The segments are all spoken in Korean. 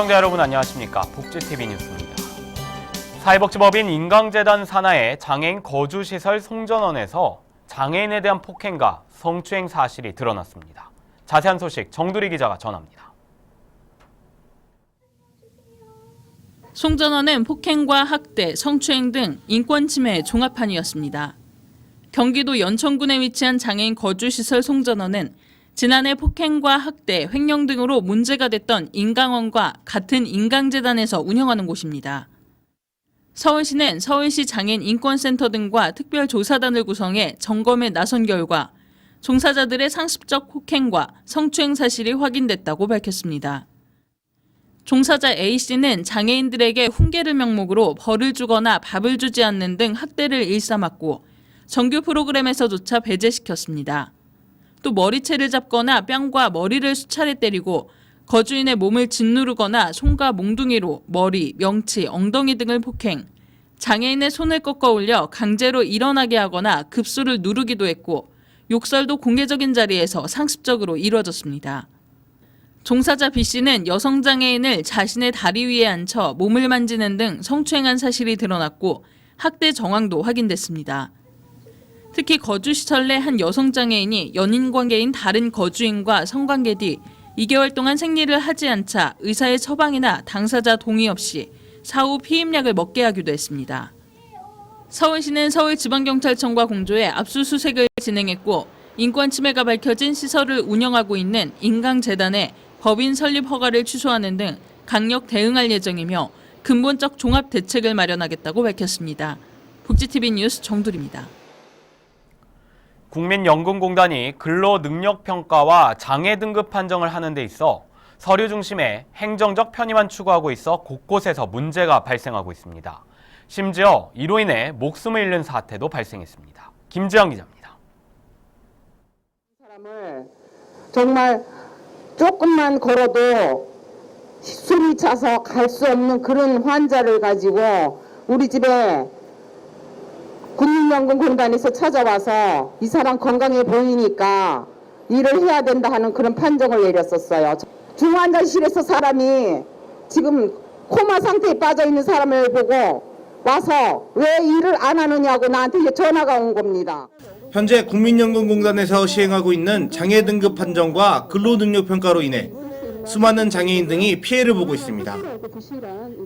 시청자 여러분 안녕하십니까? 복지TV 뉴스입니다. 사회복지법인 인강재단 산하의 장애인 거주시설 송전원에서 장애인에 대한 폭행과 성추행 사실이 드러났습니다. 자세한 소식 정두리 기자가 전합니다. 송전원은 폭행과 학대, 성추행 등 인권 침해의 종합판이었습니다. 경기도 연천군에 위치한 장애인 거주시설 송전원은 지난해 폭행과 학대, 횡령 등으로 문제가 됐던 인강원과 같은 인강재단에서 운영하는 곳입니다. 서울시는 서울시 장애인 인권센터 등과 특별조사단을 구성해 점검에 나선 결과 종사자들의 상습적 폭행과 성추행 사실이 확인됐다고 밝혔습니다. 종사자 A씨는 장애인들에게 훈계를 명목으로 벌을 주거나 밥을 주지 않는 등 학대를 일삼았고 정규 프로그램에서조차 배제시켰습니다. 또 머리채를 잡거나 뺨과 머리를 수차례 때리고 거주인의 몸을 짓누르거나 손과 몽둥이로 머리, 명치, 엉덩이 등을 폭행, 장애인의 손을 꺾어 올려 강제로 일어나게 하거나 급수를 누르기도 했고 욕설도 공개적인 자리에서 상습적으로 이루어졌습니다. 종사자 B씨는 여성 장애인을 자신의 다리 위에 앉혀 몸을 만지는 등 성추행한 사실이 드러났고 학대 정황도 확인됐습니다. 특히 거주 시설 내 한 여성 장애인이 연인 관계인 다른 거주인과 성관계 뒤 2개월 동안 생리를 하지 않자 의사의 처방이나 당사자 동의 없이 사후 피임약을 먹게 하기도 했습니다. 서울시는 서울지방경찰청과 공조해 압수수색을 진행했고 인권 침해가 밝혀진 시설을 운영하고 있는 인강재단에 법인 설립 허가를 취소하는 등 강력 대응할 예정이며 근본적 종합 대책을 마련하겠다고 밝혔습니다. 복지TV 뉴스 정두리입니다. 국민연금공단이 근로능력평가와 장애 등급 판정을 하는 데 있어 서류 중심의 행정적 편의만 추구하고 있어 곳곳에서 문제가 발생하고 있습니다. 심지어 이로 인해 목숨을 잃는 사태도 발생했습니다. 김지영 기자입니다. 사람을 정말 조금만 걸어도 숨이 차서 갈 수 없는 그런 환자를 가지고 우리 집에 국민연금공단에서 찾아와서 이 사람 건강해 보이니까 일을 해야 된다 하는 그런 판정을 내렸었어요. 중환자실에서 사람이 지금 코마 상태에 빠져 있는 사람을 보고 와서 왜 일을 안 하느냐고 나한테 전화가 온 겁니다. 현재 국민연금공단에서 시행하고 있는 장애 등급 판정과 근로능력 평가로 인해 수많은 장애인 등이 피해를 보고 있습니다.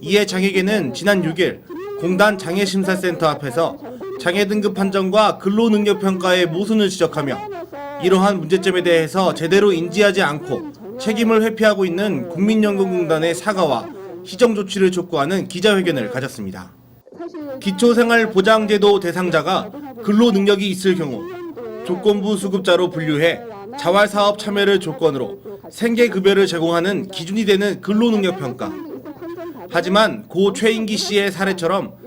이에 장애계는 지난 6일 공단 장애심사센터 앞에서 장애 등급 판정과 근로 능력 평가의 모순을 지적하며 이러한 문제점에 대해서 제대로 인지하지 않고 책임을 회피하고 있는 국민연금공단의 사과와 시정 조치를 촉구하는 기자회견을 가졌습니다. 기초생활보장제도 대상자가 근로 능력이 있을 경우 조건부 수급자로 분류해 자활사업 참여를 조건으로 생계급여를 제공하는 기준이 되는 근로능력 평가. 하지만 고 최인기 씨의 사례처럼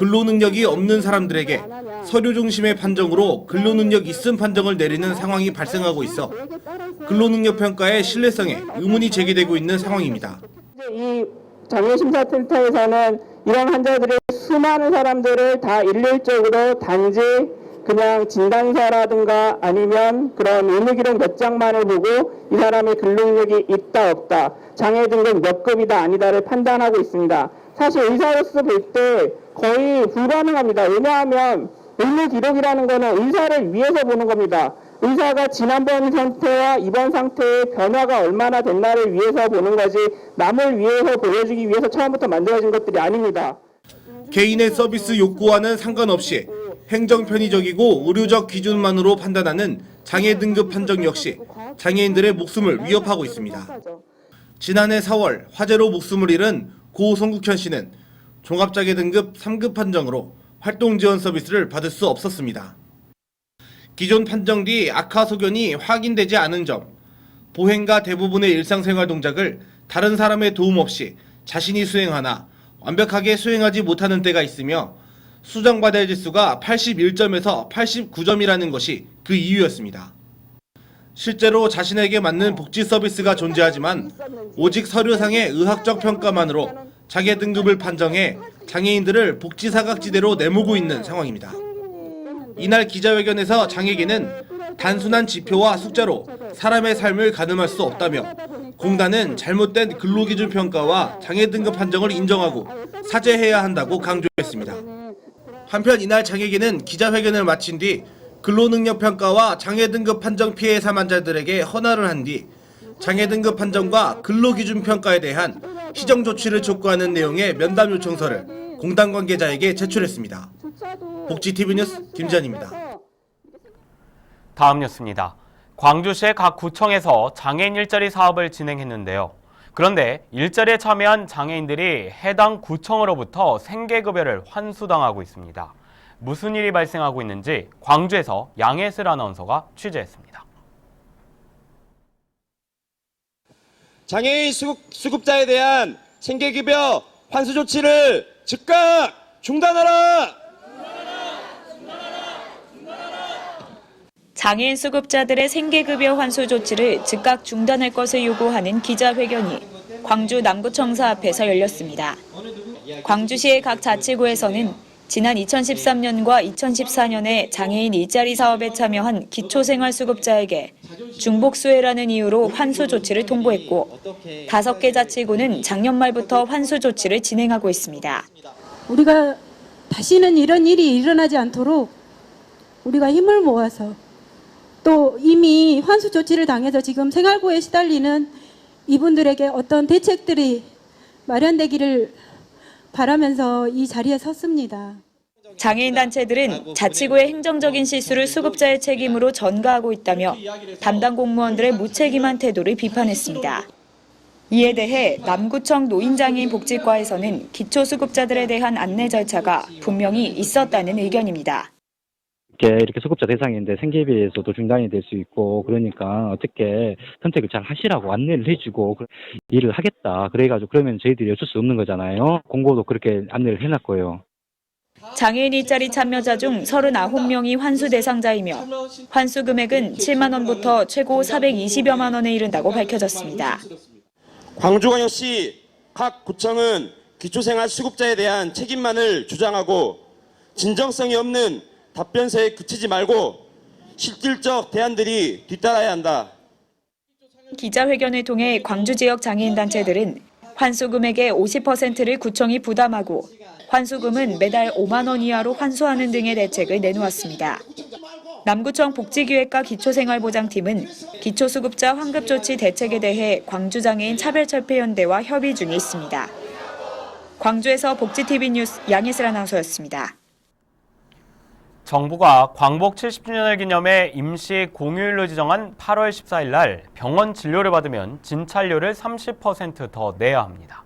근로 능력이 없는 사람들에게 서류 중심의 판정으로 근로 능력 있음 판정을 내리는 상황이 발생하고 있어 근로 능력 평가의 신뢰성에 의문이 제기되고 있는 상황입니다. 이 장애심사센터에서는 이런 환자들의 수많은 사람들을 다 일률적으로 단지 그냥 진단서라든가 아니면 그런 의무기록 몇 장만을 보고 이 사람의 근로능력이 있다 없다 장애 등급 몇 급이다 아니다를 판단하고 있습니다. 사실 의사로서 볼 때 거의 불가능합니다. 왜냐하면 의무기록이라는 거는 의사를 위해서 보는 겁니다. 의사가 지난번 상태와 이번 상태의 변화가 얼마나 됐나를 위해서 보는 거지 남을 위해서 보여주기 위해서 처음부터 만들어진 것들이 아닙니다. 개인의 서비스 욕구와는 상관없이 행정 편의적이고 의료적 기준만으로 판단하는 장애 등급 판정 역시 장애인들의 목숨을 위협하고 있습니다. 지난해 4월 화재로 목숨을 잃은 고 송국현 씨는 종합장애 등급 3급 판정으로 활동 지원 서비스를 받을 수 없었습니다. 기존 판정 뒤 악화 소견이 확인되지 않은 점, 보행과 대부분의 일상생활 동작을 다른 사람의 도움 없이 자신이 수행하나 완벽하게 수행하지 못하는 때가 있으며 수정받아야 지수가 81점에서 89점이라는 것이 그 이유였습니다. 실제로 자신에게 맞는 복지 서비스가 존재하지만 오직 서류상의 의학적 평가만으로 장애 등급을 판정해 장애인들을 복지 사각지대로 내모고 있는 상황입니다. 이날 기자회견에서 장애계는 단순한 지표와 숫자로 사람의 삶을 가늠할 수 없다며 공단은 잘못된 근로기준 평가와 장애 등급 판정을 인정하고 사죄해야 한다고 강조했습니다. 한편 이날 장애계는 기자회견을 마친 뒤 근로능력 평가와 장애 등급 판정 피해 사망자들에게 헌화를 한 뒤 장애 등급 판정과 근로기준 평가에 대한 시정 조치를 촉구하는 내용의 면담 요청서를 공단 관계자에게 제출했습니다. 복지TV 뉴스 김지현입니다. 다음 뉴스입니다. 광주시의 각 구청에서 장애인 일자리 사업을 진행했는데요. 그런데 일자리에 참여한 장애인들이 해당 구청으로부터 생계급여를 환수당하고 있습니다. 무슨 일이 발생하고 있는지 광주에서 양혜슬 아나운서가 취재했습니다. 장애인 수급, 수급 자에 대한 생계급여 환수 조치를 즉각 중단하라! 장애인 수급자들의 생계급여 환수 조치를 즉각 중단할 것을 요구하는 기자회견이 광주 남구청사 앞에서 열렸습니다. 광주시의 각 자치구에서는 지난 2013년과 2014년에 장애인 일자리 사업에 참여한 기초생활수급자에게 중복수혜라는 이유로 환수 조치를 통보했고 다섯 개 자치구는 작년 말부터 환수 조치를 진행하고 있습니다. 우리가 다시는 이런 일이 일어나지 않도록 우리가 힘을 모아서 또 이미 환수 조치를 당해서 지금 생활고에 시달리는 이분들에게 어떤 대책들이 마련되기를 바라면서 이 자리에 섰습니다. 장애인 단체들은 자치구의 행정적인 실수를 수급자의 책임으로 전가하고 있다며 담당 공무원들의 무책임한 태도를 비판했습니다. 이에 대해 남구청 노인장애인 복지과에서는 기초수급자들에 대한 안내 절차가 분명히 있었다는 의견입니다. 이렇게 이렇게 소급자 대상인데 생계비에서도 중단이 될 수 있고 그러니까 어떻게 선택을 잘 하시라고 안내를 해주고 그- 일을 하겠다. 그래가지고 그러면 저희들이 어쩔 수 없는 거잖아요. 공고도 그렇게 안내를 해놨고요. 장애인 일자리 참여자 중 39명이 환수 대상자이며 환수 금액은 7만 원부터 최고 420여만 원에 이른다고 밝혀졌습니다. 광주광역시 각 구청은 기초생활 수급자에 대한 책임만을 주장하고 진정성이 없는 답변서에 그치지 말고 실질적 대안들이 뒤따라야 한다. 기자회견을 통해 광주 지역 장애인 단체들은 환수 금액의 50%를 구청이 부담하고 환수금은 매달 5만 원 이하로 환수하는 등의 대책을 내놓았습니다. 남구청 복지기획과 기초생활보장팀은 기초수급자 환급조치 대책에 대해 광주장애인 차별철폐연대와 협의 중에 있습니다. 광주에서 복지TV 뉴스 양혜슬 아나운서였습니다. 정부가 광복 70주년을 기념해 임시 공휴일로 지정한 8월 14일 날 병원 진료를 받으면 진찰료를 30%더 내야 합니다.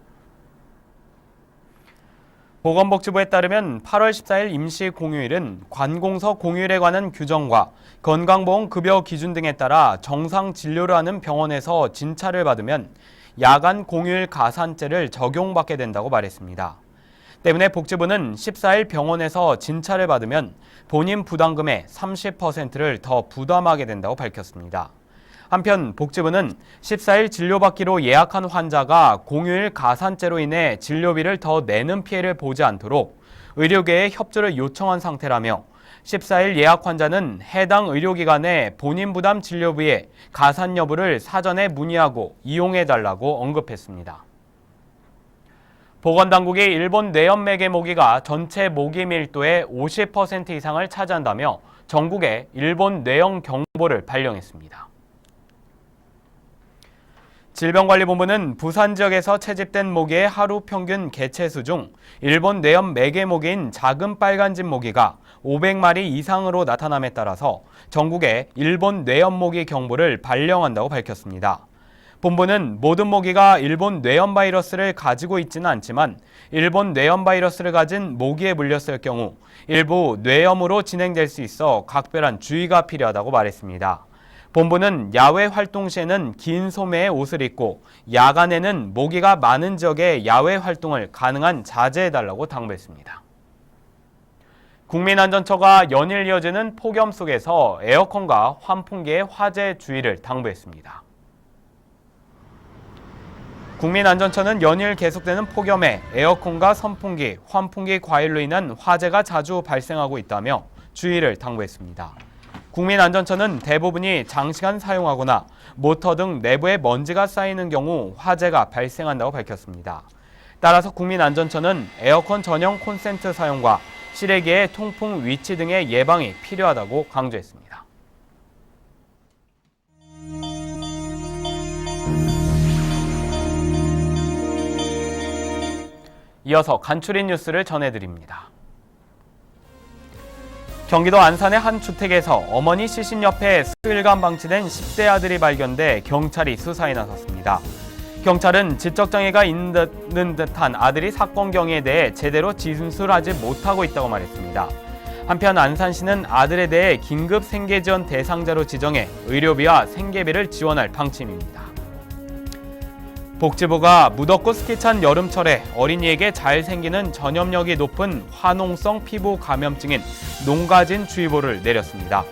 보건복지부에 따르면 8월 14일 임시 공휴일은 관공서 공휴일에 관한 규정과 건강보험 급여 기준 등에 따라 정상 진료를 하는 병원에서 진찰을 받으면 야간 공휴일 가산제를 적용받게 된다고 말했습니다. 때문에 복지부는 14일 병원에서 진찰을 받으면 본인 부담금의 30%를 더 부담하게 된다고 밝혔습니다. 한편 복지부는 14일 진료받기로 예약한 환자가 공휴일 가산제로 인해 진료비를 더 내는 피해를 보지 않도록 의료계에 협조를 요청한 상태라며 14일 예약 환자는 해당 의료기관에 본인 부담 진료비의 가산 여부를 사전에 문의하고 이용해 달라고 언급했습니다. 보건당국이 일본 뇌염매개 모기가 전체 모기 밀도의 50% 이상을 차지한다며 전국에 일본 뇌염 경보를 발령했습니다. 질병관리본부는 부산 지역에서 채집된 모기의 하루 평균 개체수 중 일본 뇌염 매개 모기인 작은 빨간집 모기가 500마리 이상으로 나타남에 따라서 전국에 일본 뇌염 모기 경보를 발령한다고 밝혔습니다. 본부는 모든 모기가 일본 뇌염 바이러스를 가지고 있지는 않지만 일본 뇌염 바이러스를 가진 모기에 물렸을 경우 일부 뇌염으로 진행될 수 있어 각별한 주의가 필요하다고 말했습니다. 본부는 야외 활동 시에는 긴 소매의 옷을 입고 야간에는 모기가 많은 지역의 야외 활동을 가능한 자제해달라고 당부했습니다. 국민안전처가 연일 이어지는 폭염 속에서 에어컨과 환풍기의 화재 주의를 당부했습니다. 국민안전처는 연일 계속되는 폭염에 에어컨과 선풍기, 환풍기 과열로 인한 화재가 자주 발생하고 있다며 주의를 당부했습니다. 국민안전처는 대부분이 장시간 사용하거나 모터 등 내부에 먼지가 쌓이는 경우 화재가 발생한다고 밝혔습니다. 따라서 국민안전처는 에어컨 전용 콘센트 사용과 실외기의 통풍 위치 등의 예방이 필요하다고 강조했습니다. 이어서 간추린 뉴스를 전해드립니다. 경기도 안산의 한 주택에서 어머니 시신 옆에 수일간 방치된 10대 아들이 발견돼 경찰이 수사에 나섰습니다. 경찰은 지적장애가 있는 듯한 아들이 사건 경위에 대해 제대로 진술하지 못하고 있다고 말했습니다. 한편 안산시는 아들에 대해 긴급 생계지원 대상자로 지정해 의료비와 생계비를 지원할 방침입니다. 복지부가 무덥고 스키찬 여름철에 어린이에게 잘 생기는 전염력이 높은 화농성 피부 감염증인 농가진 주의보를 내렸습니다.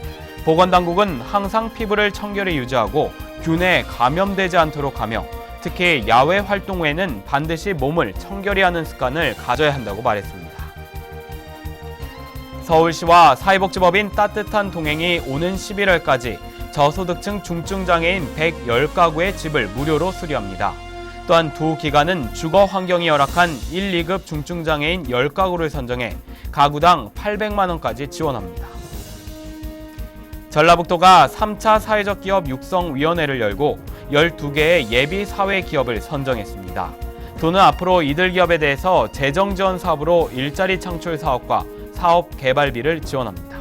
보건당국은 항상 피부를 청결히 유지하고 균에 감염되지 않도록 하며 특히 야외 활동 후에는 반드시 몸을 청결히 하는 습관을 가져야 한다고 말했습니다. 서울시와 사회복지법인 따뜻한 동행이 오는 11월까지 저소득층 중증장애인 110가구의 집을 무료로 수리합니다. 또한 두 기관은 주거 환경이 열악한 1, 2급 중증장애인 10가구를 선정해 가구당 800만 원까지 지원합니다. 전라북도가 3차 사회적 기업 육성 위원회를 열고 12개의 예비 사회 기업을 선정했습니다. 도는 앞으로 이들 기업에 대해서 재정 지원 사업으로 일자리 창출 사업과 사업 개발비를 지원합니다.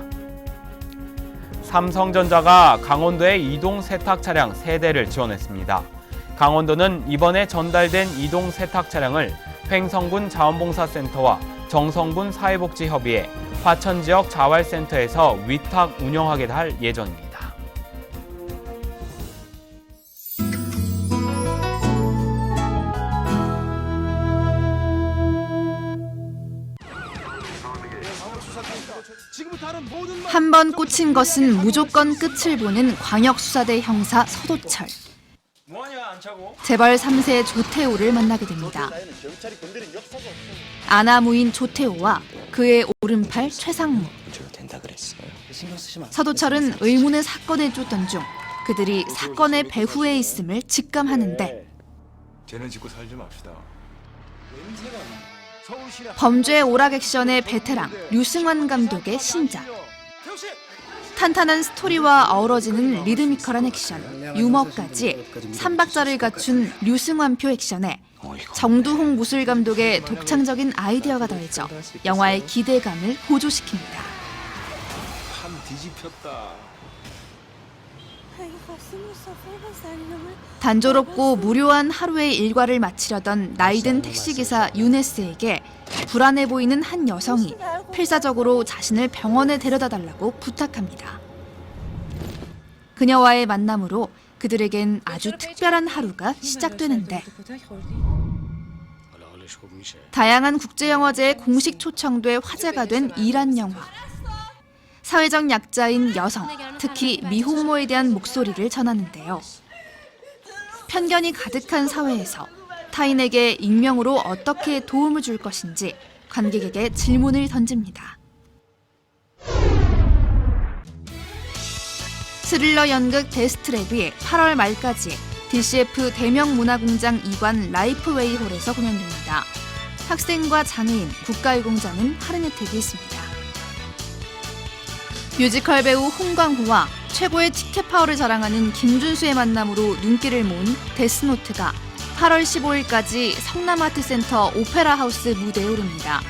삼성전자가 강원도에 이동 세탁 차량 3대를 지원했습니다. 강원도는 이번에 전달된 이동 세탁 차량을 횡성군 자원봉사센터와 정성군 사회복지협의회 화천 지역 자활센터에서 위탁 운영하게 할 예정입니다. 한 번 꽂힌 것은 무조건 끝을 보는 광역수사대 형사 서도철. 재벌 3세 조태호를 만나게 됩니다. 아나무인 조태호와 그의 오른팔 최상무. 서도철은 의문의 사건에 쫓던 중 그들이 사건의 배후에 있음을 직감하는데 죄는 짓고 살지 맙시다. 범죄 오락 액션의 베테랑 류승환 감독의 신작. 탄탄한 스토리와 어우러지는 리드미컬한 액션, 유머까지 3박자를 갖춘 류승환표 액션에 정두홍 무술 감독의 독창적인 아이디어가 더해져 영화의 기대감을 보조시킵니다. 단조롭고 무료한 하루의 일과를 마치려던 나이든 택시기사 유네스에게 불안해 보이는 한 여성이 필사적으로 자신을 병원에 데려다 달라고 부탁합니다. 그녀와의 만남으로 그들에겐 아주 특별한 하루가 시작되는데 다양한 국제영화제에 공식 초청돼 화제가 된 이란 영화. 사회적 약자인 여성, 특히 미혼모에 대한 목소리를 전하는데요. 편견이 가득한 사회에서 타인에게 익명으로 어떻게 도움을 줄 것인지 관객에게 질문을 던집니다. 스릴러 연극 데스트랩이 8월 말까지 DCF 대명문화공장 2관 라이프웨이 홀에서 공연됩니다. 학생과 장애인, 국가유공자는 할인 혜택이 있습니다. 뮤지컬 배우 홍광호와 최고의 티켓 파워를 자랑하는 김준수의 만남으로 눈길을 모은 데스노트가 8월 15일까지 성남아트센터 오페라 하우스 무대에 오릅니다.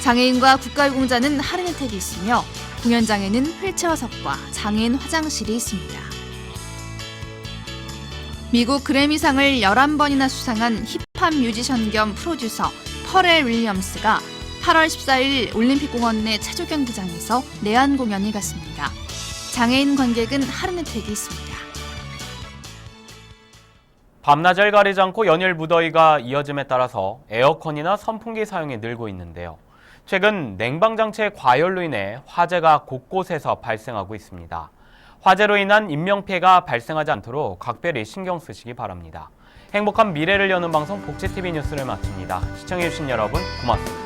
장애인과 국가유공자는 할인 혜택이 있으며 공연장에는 휠체어석과 장애인 화장실이 있습니다. 미국 그래미상을 11번이나 수상한 힙합 뮤지션 겸 프로듀서 퍼렐 윌리엄스가 8월 14일 올림픽공원 내 체조 경기장에서 내한 공연을 갖습니다. 장애인 관객은 할인 혜택이 있습니다. 밤낮을 가리지 않고 연일 무더위가 이어짐에 따라서 에어컨이나 선풍기 사용이 늘고 있는데요. 최근 냉방 장치의 과열로 인해 화재가 곳곳에서 발생하고 있습니다. 화재로 인한 인명피해가 발생하지 않도록 각별히 신경 쓰시기 바랍니다. 행복한 미래를 여는 방송 복지TV 뉴스를 마칩니다. 시청해주신 여러분 고맙습니다.